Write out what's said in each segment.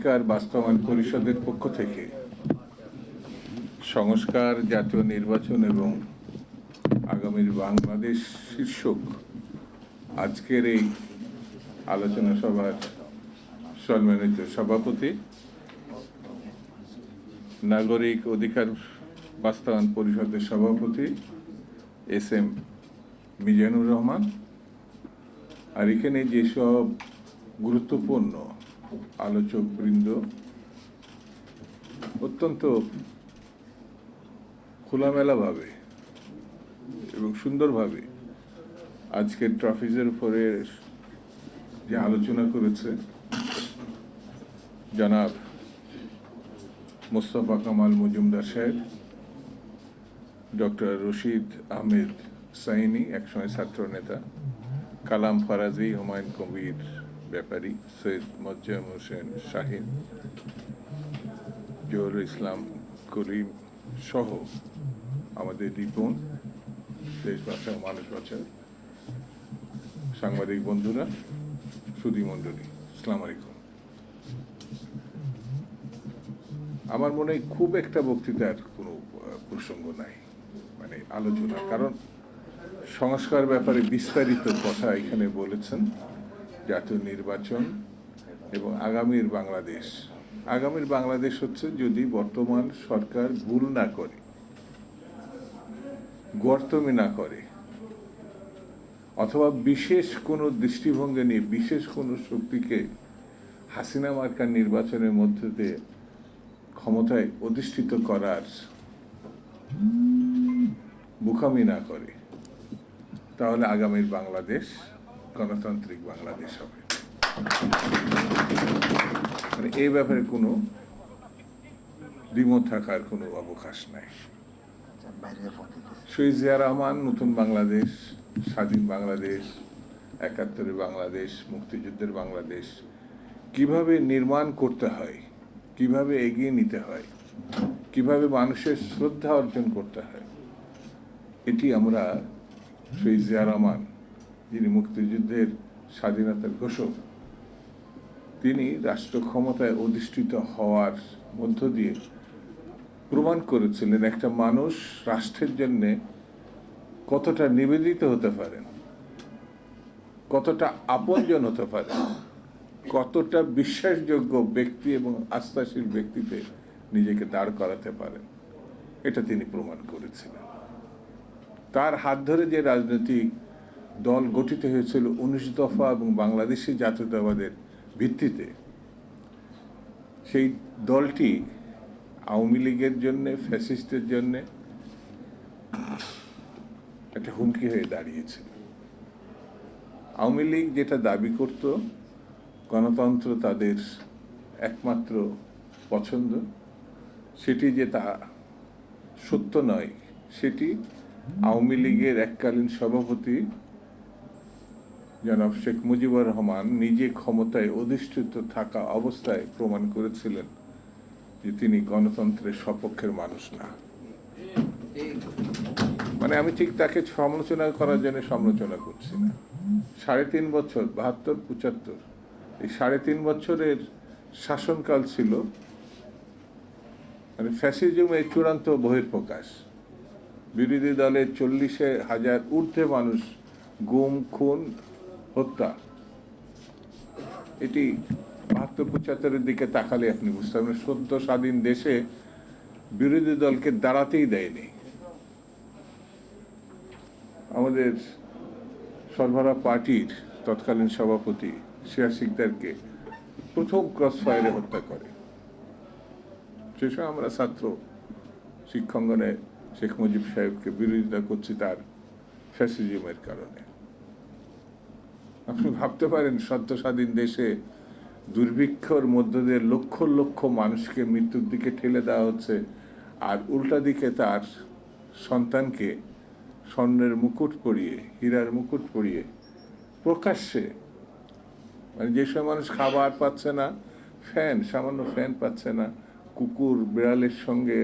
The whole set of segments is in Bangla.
অধিকার বাস্তবায়ন পরিষদের পক্ষ থেকে সংস্কার, জাতীয় নির্বাচন এবং আগামীর বাংলাদেশ শীর্ষক আজকের এই আলোচনা সভার সম্মানিত সভাপতি, নাগরিক অধিকার বাস্তবায়ন পরিষদের সভাপতি এস এম মিজানুর রহমান। আর এখানে যেসব গুরুত্বপূর্ণ আলোচক বৃন্দ অত্যন্ত খোলামেলাভাবে এবং সুন্দরভাবে আজকের ট্রফিজের উপরে যে আলোচনা করেছে জনাব মোস্তফা কামাল মজুমদার সাহেব, ডক্টর রশিদ আহমেদ সাইনি, একসময় ছাত্র নেতা, কালাম ফারাজি হুমায়ুন কবির ব্যাপারী সৈয়দ মজ্জাম হোসেন শাহিন, জহুরুল ইসলাম করিম সহ আমাদের রিপন, দেশ বাঁচাও মানুষ বাঁচাও সাংবাদিক বন্ধুরা সুদী মণ্ডলী, আসসালামু আলাইকুম। আমার মনে হয় খুব একটা বক্তৃতার কোনো প্রসঙ্গ নাই মানে আলোচনা, কারণ সংস্কার ব্যাপারে বিস্তারিত কথা এখানে বলেছেন। জাতীয় নির্বাচন এবং আগামীর বাংলাদেশ। আগামীর বাংলাদেশ হচ্ছে যদি বর্তমান সরকার ভুল না করে, গর্তমি না করে, অথবা বিশেষ কোনো দৃষ্টিভঙ্গি নিয়ে বিশেষ কোনো শক্তিকে হাসিনা মার্কার নির্বাচনের মধ্যে দিয়ে ক্ষমতায় অধিষ্ঠিত করার বুকামি না করে, তাহলে আগামীর বাংলাদেশ গণতান্ত্রিক বাংলাদেশ হবে। মানে এই ব্যাপারে কোনো দ্বিমত থাকার কোনো অবকাশ নাই। শহীদ জিয়া রহমান, নতুন বাংলাদেশ, স্বাধীন বাংলাদেশ, একাত্তরের বাংলাদেশ, মুক্তিযুদ্ধের বাংলাদেশ, কীভাবে নির্মাণ করতে হয়, কীভাবে এগিয়ে নিতে হয়, কীভাবে মানুষের শ্রদ্ধা অর্জন করতে হয়, এটি আমরা শহীদ জিয়া রহমান যিনি মুক্তিযুদ্ধের স্বাধীনতার ঘোষক, তিনি রাষ্ট্র ক্ষমতায় অধিষ্ঠিত হওয়ার মধ্য দিয়ে প্রমাণ করেছিলেন একটা মানুষ রাষ্ট্রের জন্য কতটা নিবেদিত হতে পারেন কতটা আপনজন হতে পারে, কতটা বিশ্বাসযোগ্য ব্যক্তি এবং আস্থাশীল ব্যক্তিতে নিজেকে দাঁড় করাতে পারেন এটা তিনি প্রমাণ করেছিলেন। তার হাত ধরে যে রাজনৈতিক দল গঠিত হয়েছিল উনিশ দফা এবং বাংলাদেশি জাতীয়তাবাদের ভিত্তিতে। সেই দলটি আওয়ামী লীগের জন্য, ফ্যাসিস্টের জন্য একটা হুমকি হয়ে দাঁড়িয়েছিল। আওয়ামী লীগ যেটা দাবি করত, গণতন্ত্র তাদের একমাত্র পছন্দ। সেটি যে তা সত্য নয়, সেটি আওয়ামী লীগের এককালীন সভাপতি জনাব শেখ মুজিবুর রহমান নিজে ক্ষমতায় অধিষ্ঠিত থাকা অবস্থায় প্রমাণ করেছিলেন যে তিনি গণতন্ত্রের সপক্ষের মানুষ না। মানে আমি ঠিক তাকে সমালোচনা করার জন্য সমালোচনা করছি না। সাড়ে তিন বছর, বাহাত্তর, পঁচাত্তর, এই সাড়ে তিন বছরের শাসনকাল ছিল। মানে ফ্যাসিজমের চূড়ান্ত বহির্প্রকাশ বিরোধী দলের চল্লিশে হাজার ঊর্ধ্বে মানুষ গুম, খুন হত্যা। এটি বাহাত্তর পঁচাত্তরের দিকে তাকালে আপনি বুঝতে পারবেন, সদ্য স্বাধীন দেশে বিরোধী দলকে দাঁড়াতেই দেয়নি। আমাদের সরবরাহ পার্টির তৎকালীন সভাপতি শেয়া সিকদারকে প্রথম ক্রস ফায়ারে হত্যা করে। সে সময় আমরা ছাত্র শিক্ষাঙ্গনে শেখ মুজিব সাহেবকে বিরোধিতা করছি তার ফ্যাসিজমের কারণে। আপনি ভাবতে পারেন সদ্য স্বাধীন দেশে দুর্ভিক্ষর মধ্য দিয়ে লক্ষ লক্ষ মানুষকে মৃত্যুর দিকে ঠেলে দেওয়া হচ্ছে, আর উল্টা দিকে তার সন্তানকে স্বর্ণের মুকুট পরিয়ে, হীরার মুকুট পরিয়ে প্রকাশ্যে মানে যে সময় মানুষ খাবার পাচ্ছে না, ফ্যান, সামান্য ফ্যান পাচ্ছে না, কুকুর, বিড়ালের সঙ্গে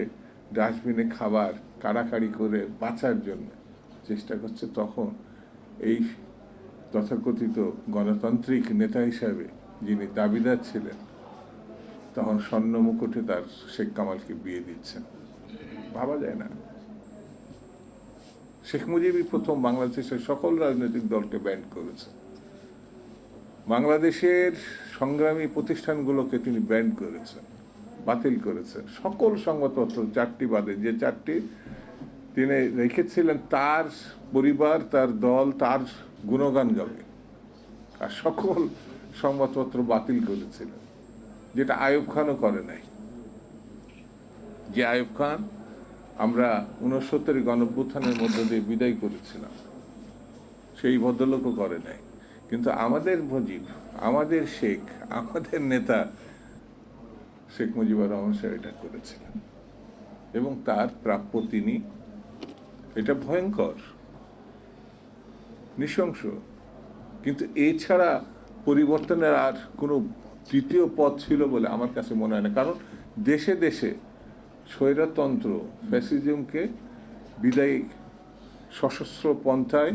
ডাস্টবিনে খাবার, কাড়াকাড়ি করে বাঁচার জন্য চেষ্টা করছে, তখন এই তথাকথিত গণতান্ত্রিক নেতা হিসাবে যিনি দাবিদার ছিলেন, তখন স্বর্ণ মুকুটে তার শেখ কামালকে বিয়ে দিচ্ছেন। ভাবা যায় না। শেখ মুজিবই প্রথম বাংলাদেশের সকল রাজনৈতিক দলকে ব্যান্ড করেছে। বাংলাদেশের সংগ্রামী প্রতিষ্ঠানগুলোকে তিনি ব্যান্ড করেছেন, বাতিল করেছেন। সকল সংবাদপত্র চারটি বাদে, যে চারটি তিনি রেখেছিলেন, তার পরিবার, তার দল, তার গুণগান গাবে। আর সকল সংবাদপত্র বাতিল করেছিলেন যেটা আয়ুব খানও করে নাই। যে আয়ুব খান আমরা উনসত্তরের গণভ্যুত্থানের মধ্য দিয়ে বিদায় করেছিলাম, সেই ভদ্রলোকও করে নাই। কিন্তু আমাদের মুজিব, আমাদের শেখ, আমাদের নেতা শেখ মুজিবুর রহমান সাহেব এটা করেছিলেন। এবং তার প্রাপ্য তিনি, এটা ভয়ঙ্কর। নৃশংস। কিন্তু এছাড়া পরিবর্তনের আর কোনো তৃতীয় পথ ছিল বলে আমার কাছে মনে হয় না। কারণ দেশে দেশে স্বৈরতন্ত্র, ফ্যাসিজমকে বিদায়ী সশস্ত্র পন্থায়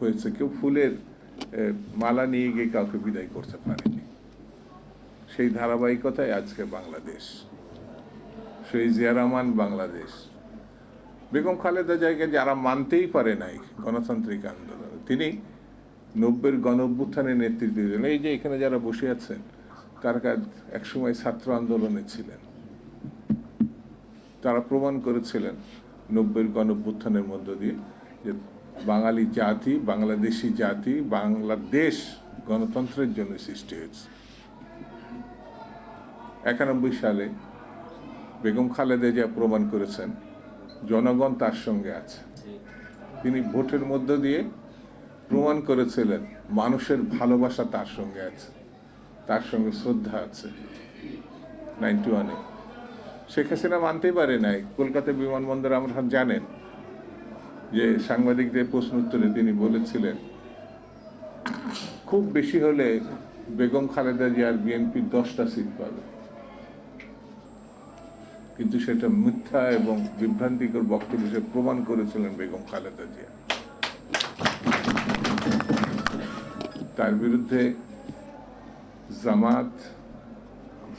হয়েছে। কেউ ফুলের মালা নিয়ে গিয়ে কাউকে বিদায় করতে পারেনি। সেই ধারাবাহিকতায় আজকে বাংলাদেশ। সেই জিয়া বাংলাদেশ। বেগম খালেদা জায়গায় যারা মানতেই পারে নাই গণতান্ত্রিক আন্দোলন, তিনি নব্বের গণ অভ্যুত্থানের নেতৃত্ব দিলেন এই যে এখানে যারা বসে আছেন, তারা কাজ- একসময় ছাত্র আন্দোলনে ছিলেন। তারা প্রমাণ করেছিলেন নব্বের গণ অভ্যুত্থানের মধ্য দিয়ে যে বাঙালি জাতি, বাংলাদেশি জাতি, বাংলাদেশ গণতন্ত্রের জন্য সৃষ্টি হয়েছে। একানব্বই সালে বেগম খালেদা যা প্রমাণ করেছেন জনগণ তার সঙ্গে আছে। তিনি ভোটের মধ্য দিয়ে প্রমাণ করেছিলেন মানুষের ভালোবাসা তার সঙ্গে আছে, তার সঙ্গে শ্রদ্ধা আছে। নাইনটি ওয়ানে শেখ হাসিনা মানতেই পারে নাই। কলকাতা বিমানবন্দর আমরা জানেন। যে সাংবাদিকদের প্রশ্ন উত্তরে তিনি বলেছিলেন, খুব বেশি হলে বেগম খালেদা জিয়ার বিএনপি দশটা সিট পাবে। কিন্তু সেটা মিথ্যা এবং বিভ্রান্তিকর বক্তব্য হিসেবে প্রমাণ করেছিলেন বেগম খালেদা জিয়া। তার বিরুদ্ধে জামাত,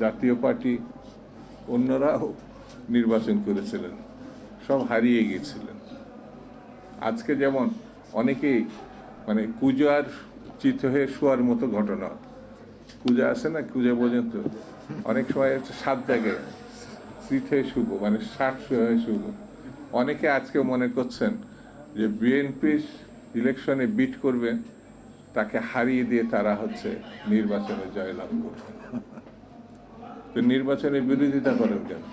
জাতীয় পার্টি, অন্যরাও নির্বাচন করেছিলেন, সব হারিয়ে গিয়েছিলেন। আজকে যেমন অনেকেই মানে কুজার চিত হয়ে শোয়ার মতো ঘটনা। পূজা আছে না পূজা পর্যন্ত? অনেক সময় হচ্ছে সাত জায়গায়। হয়ে শুভ মানে ষাট শুভ। অনেকে আজকে মনে করছেন যে বিএনপির ইলেকশনে বিট করবে, তাকে হারিয়ে দিয়ে তারা হচ্ছে নির্বাচনে জয়লাভ করবে। তো বিরোধিতা করেন কেন?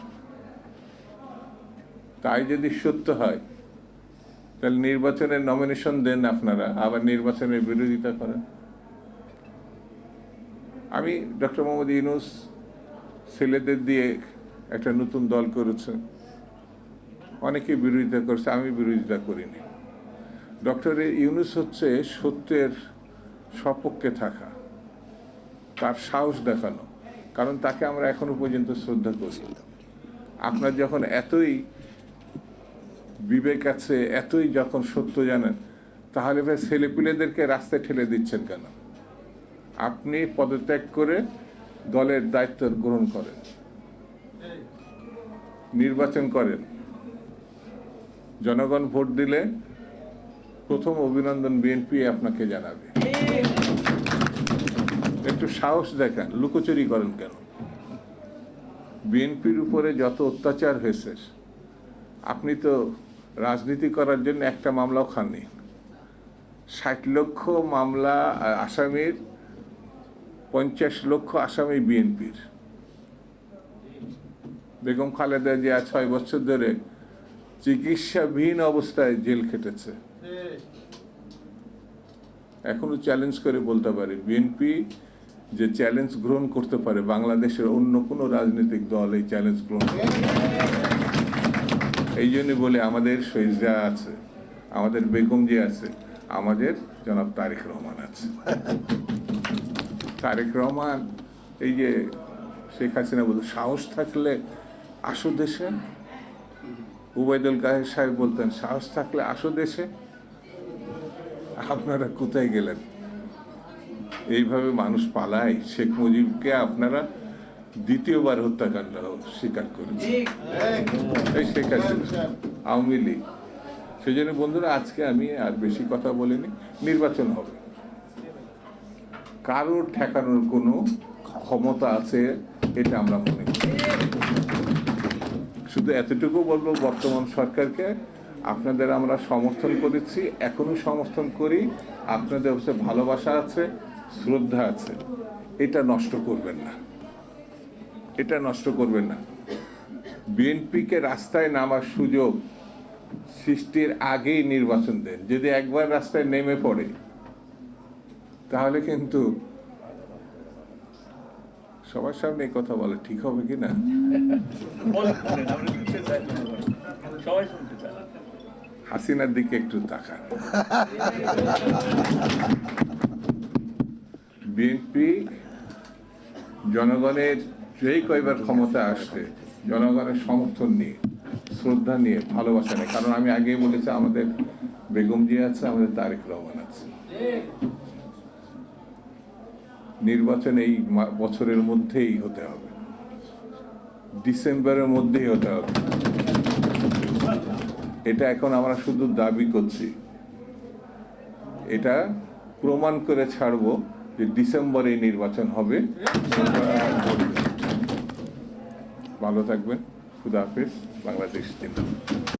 তাই যদি সত্য হয়, তাহলে নির্বাচনের নমিনেশন দেন আপনারা, আবার নির্বাচনের বিরোধিতা করেন। আমি ডক্টর মোহাম্মদ ইউনুস ছেলেদের দিয়ে একটা নতুন দল করেছে। অনেকে বিরোধিতা করছে, আমি বিরোধিতা করিনি। ডক্টর ইউনুস হচ্ছে সত্যের সপক্ষে থাকা। তার সাহস দেখানো। কারণ তাকে আমরা এখনও পর্যন্ত শ্রদ্ধা করি। আপনার যখন এতই বিবেক আছে, এতই যখন সত্য জানেন, তাহলে ভাই ছেলেপিলেদেরকে রাস্তায় ঠেলে দিচ্ছেন কেন? আপনি পদত্যাগ করে দলের দায়িত্ব গ্রহণ করেন। নির্বাচন করেন। জনগণ ভোট দিলে প্রথম অভিনন্দন বিএনপি আপনাকে জানাবে। একটু সাহস দেখান, লুকোচুরি করেন কেন? বিএনপির উপরে যত অত্যাচার হয়েছে, আপনি তো রাজনীতি করার জন্য একটা মামলাও খাননি। ষাট লক্ষ মামলা আসামির, পঞ্চাশ লক্ষ আসামি বিএনপির। বেগম খালেদা জিয়া ছয় বছর ধরে চিকিৎসাবিহীন অবস্থায় জেল খেটেছে। এখনও চ্যালেঞ্জ করে বলতে পারে বিএনপি যে চ্যালেঞ্জ গ্রহণ করতে পারে, বাংলাদেশের অন্য কোনো রাজনৈতিক দল এই চ্যালেঞ্জ গ্রহণ এই জন্য বলে আমাদের শহীদরা আছে, আমাদের বেগম যে আছে, আমাদের জনাব তারেক রহমান আছে। তারেক রহমান, এই যে শেখ হাসিনা বলতো সাহস থাকলে আসো দেশে। উবায়দুল কাহের সাহেব বলতেন সাহস থাকলে আসো দেশে। আপনারা কোথায় গেলেন? এইভাবে মানুষ পালায়। শেখ মুজিবকে আপনারা দ্বিতীয়বার হত্যাকাণ্ড স্বীকার করেছে এই শেখ হাসিনা আওয়ামী লীগ। সেই জন্য বন্ধুরা আজকে আমি আর বেশি কথা বলিনি। নির্বাচন হবে। কারোর ঠেকানোর কোনো ক্ষমতা আছে এটা আমরা মনে করি। শুধু এতটুকু বলব, বর্তমান সরকারকে আপনাদের আমরা সমর্থন করেছি এখনও সমর্থন করি, আপনাদের হচ্ছে ভালোবাসা আছে, শ্রদ্ধা আছে। এটা নষ্ট করবেন না। এটা নষ্ট করবেন না। বিএনপিকে রাস্তায় নামার সুযোগ সৃষ্টির আগেই নির্বাচন দেন। যদি একবার রাস্তায় নেমে পড়ে, তাহলে কিন্তু সবার সামনে এই কথা বলে ঠিক হবে কি না? শুনতে চাই হাসিনার দিকে একটু তাকান। বিএনপি জনগণের যেই কয়বার ক্ষমতা আসবে জনগণের সমর্থন নিয়ে শ্রদ্ধা নিয়ে ভালোবাসা নিয়ে। কারণ আমি আগেই বলেছি আমাদের বেগম জিয়া আছে আমাদের তারেক রহমান আছে। নির্বাচন এই বছরের মধ্যেই হতে হবে। ডিসেম্বরের মধ্যেই হতে হবে। এটা এখন আমরা শুধু দাবি করছি। এটা প্রমাণ করে ছাড়বো যে ডিসেম্বরে নির্বাচন হবে। ভালো থাকবেন। খুদা হাফিজ। বাংলাদেশ দিন